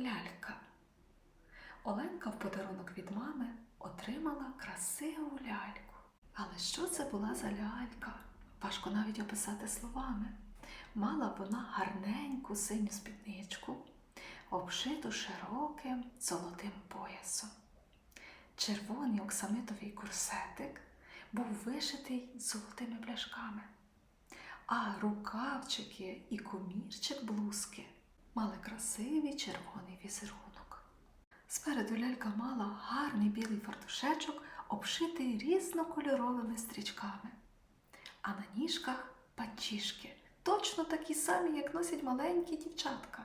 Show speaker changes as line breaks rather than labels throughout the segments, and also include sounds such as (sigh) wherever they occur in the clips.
лялька. Оленка в подарунок від мами отримала красиву ляльку. Але що це була за лялька? Важко навіть описати словами. Мала вона гарненьку синю спідничку, обшиту широким золотим поясом. Червоний оксамитовий курсетик був вишитий золотими пляшками, а рукавчики і комірчик блузки мали красивий червоний візерунок. Спереду лялька мала гарний білий фартушечок, обшитий різнокольоровими стрічками, а на ніжках панчішки, точно такі самі, як носять маленькі дівчатка.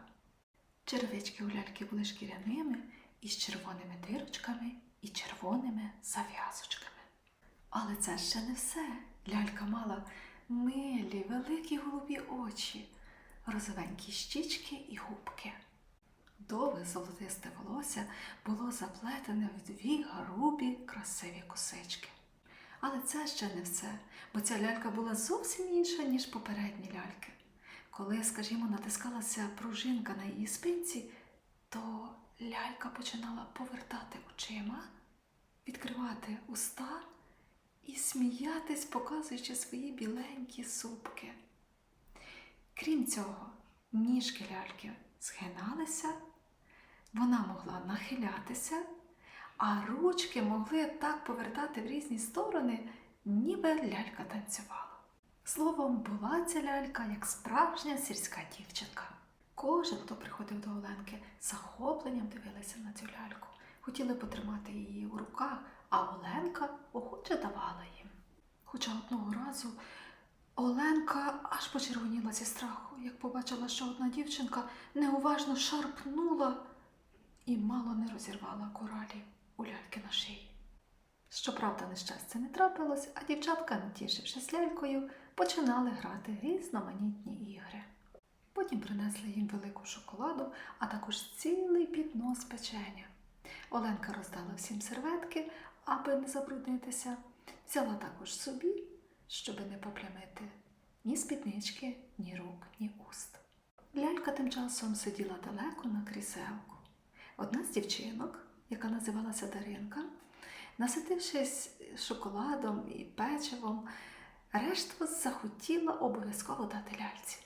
Черевички у ляльки були шкіряними із червоними дирочками і червоними зав'язочками. Але це ще не все. Лялька мала милі, великі голубі очі, розовенькі щічки і губки. Довге золотисте волосся було заплетене в дві грубі красиві косички. Але це ще не все, бо ця лялька була зовсім інша, ніж попередні ляльки. Коли, скажімо, натискалася пружинка на її спинці, то лялька починала повертати очима, відкривати уста і сміятись, показуючи свої біленькі зубки. Крім цього, ніжки ляльки згиналися, вона могла нахилятися, а ручки могли так повертати в різні сторони, ніби лялька танцювала. Словом, була ця лялька як справжня сільська дівчинка. Кожен, хто приходив до Оленки, захопленням дивилися на цю ляльку, хотіли потримати її у руках, а Оленка охоче давала їм. Хоча одного разу Оленка аж почервоніла зі страху, як побачила, що одна дівчинка неуважно шарпнула і мало не розірвала коралі у ляльки на шиї. Щоправда, нещастя не трапилось, а дівчатка, натішившись лялькою, починали грати різноманітні ігри. Потім принесли їм велику шоколаду, а також цілий піднос печення. Оленка роздала всім серветки, аби не забруднитися, взяла також собі, щоби не поплямити ні спіднички, ні рук, ні уст. Лялька тим часом сиділа далеко на кріселку. Одна з дівчинок, яка називалася Даринка, наситившись шоколадом і печивом, решту захотіла обов'язково дати ляльці.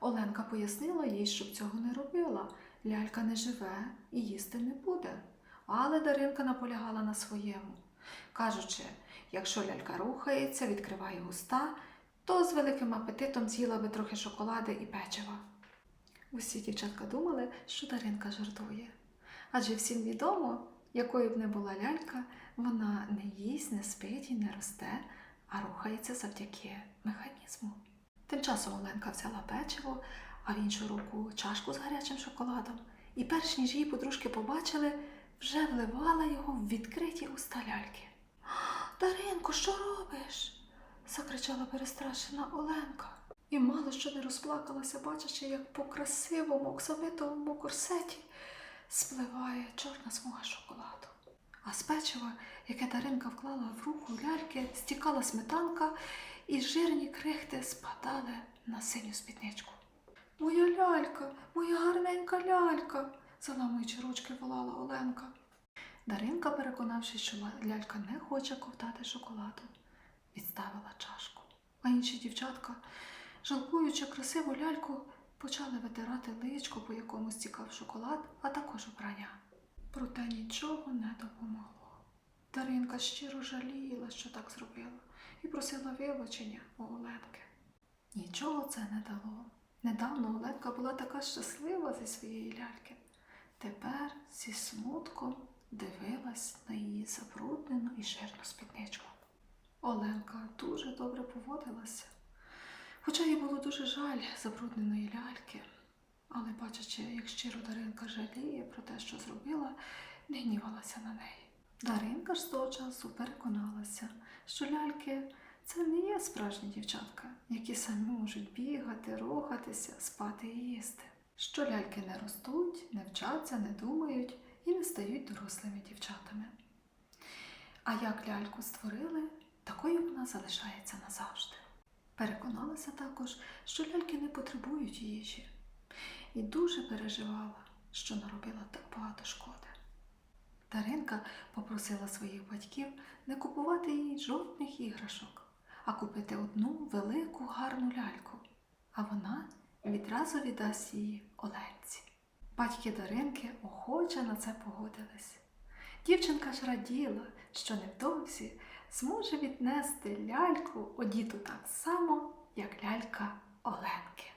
Оленка пояснила їй, щоб цього не робила. Лялька не живе і їсти не буде. Але Даринка наполягала на своєму, кажучи, якщо лялька рухається, відкриває уста, то з великим апетитом з'їла би трохи шоколади і печива. Усі дівчатка думали, що Даринка жартує. Адже всім відомо, якою б не була лялька, вона не їсть, не спить і не росте, а рухається завдяки механізму. Тим часом Оленка взяла печиво, а в іншу руку чашку з гарячим шоколадом, і перш ніж її подружки побачили, вже вливала його в відкриті уста ляльки. (gasps) Даринко, що робиш? закричала перестрашена Оленка. І мало що не розплакалася, бачачи, як по красивому оксамитовому корсеті спливає чорна смуга шоколаду. А з печива, яке Даринка вклала в руку ляльки, стікала сметанка, і жирні крихти спадали на синю спідничку. Моя лялька, моя гарненька лялька, заламуючи ручки, волала Оленка. Даринка, переконавшись, що лялька не хоче ковтати шоколаду, відставила чашку. А інші дівчатка, жалкуючи красиву ляльку, почали витирати личко, по якому стікав шоколад, а також обрання. Проте нічого не допомогло. Даринка щиро жаліла, що так зробила, і просила вибачення у Оленки. Нічого це не дало. Недавно Оленка була така щаслива зі своєї ляльки. Тепер зі смутком дивилась на її забруднену і жирну спідничку. Оленка дуже добре поводилася, хоча їй було дуже жаль забрудненої ляльки, але бачачи, як щиро Даринка жаліє про те, що зробила, не гнівалася на неї. Даринка ж з того часу переконалася, що ляльки це не є справжні дівчатка, які самі можуть бігати, рухатися, спати і їсти. Що ляльки не ростуть, не вчаться, не думають і не стають дорослими дівчатами. А як ляльку створили, такою вона залишається назавжди. Переконалася також, що ляльки не потребують їжі, і дуже переживала, що наробила так багато шкоди. Даринка попросила своїх батьків не купувати їй жодних іграшок, а купити одну велику гарну ляльку, а вона відразу віддасть її Оленці. Батьки Даринки охоче на це погодились. Дівчинка ж раділа, що невдовзі зможе віднести ляльку одіту так само, як лялька Оленки.